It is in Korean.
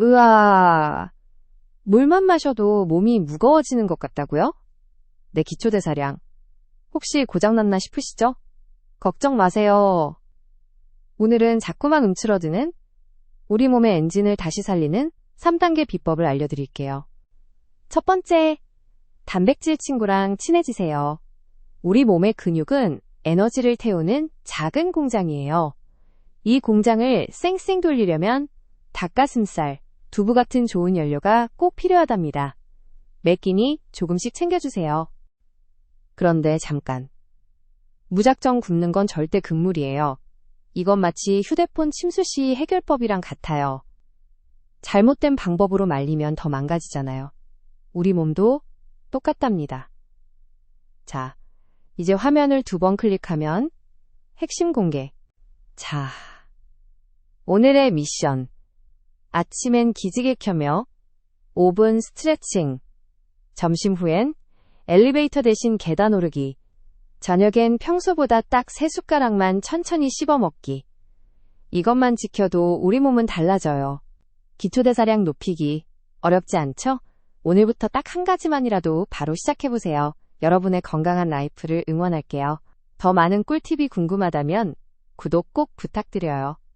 으아. 물만 마셔도 몸이 무거워지는 것 같다고요? 내 기초대사량. 혹시 고장났나 싶으시죠? 걱정 마세요. 오늘은 자꾸만 움츠러드는 우리 몸의 엔진을 다시 살리는 3단계 비법을 알려드릴게요. 첫 번째, 단백질 친구랑 친해지세요. 우리 몸의 근육은 에너지를 태우는 작은 공장이에요. 이 공장을 쌩쌩 돌리려면 닭가슴살, 두부 같은 좋은 연료가 꼭 필요하답니다. 매 끼니 조금씩 챙겨주세요. 그런데 잠깐. 무작정 굶는 건 절대 금물이에요. 이건 마치 휴대폰 침수 시 해결법이랑 같아요. 잘못된 방법으로 말리면 더 망가지잖아요. 우리 몸도 똑같답니다. 자, 이제 화면을 두 번 클릭하면 핵심 공개. 자, 오늘의 미션. 아침엔 기지개 켜며 5분 스트레칭. 점심 후엔 엘리베이터 대신 계단 오르기. 저녁엔 평소보다 딱 3숟가락만 천천히 씹어 먹기. 이것만 지켜도 우리 몸은 달라져요. 기초대사량 높이기. 어렵지 않죠? 오늘부터 딱 한 가지만이라도 바로 시작해보세요. 여러분의 건강한 라이프를 응원할게요. 더 많은 꿀팁이 궁금하다면 구독 꼭 부탁드려요.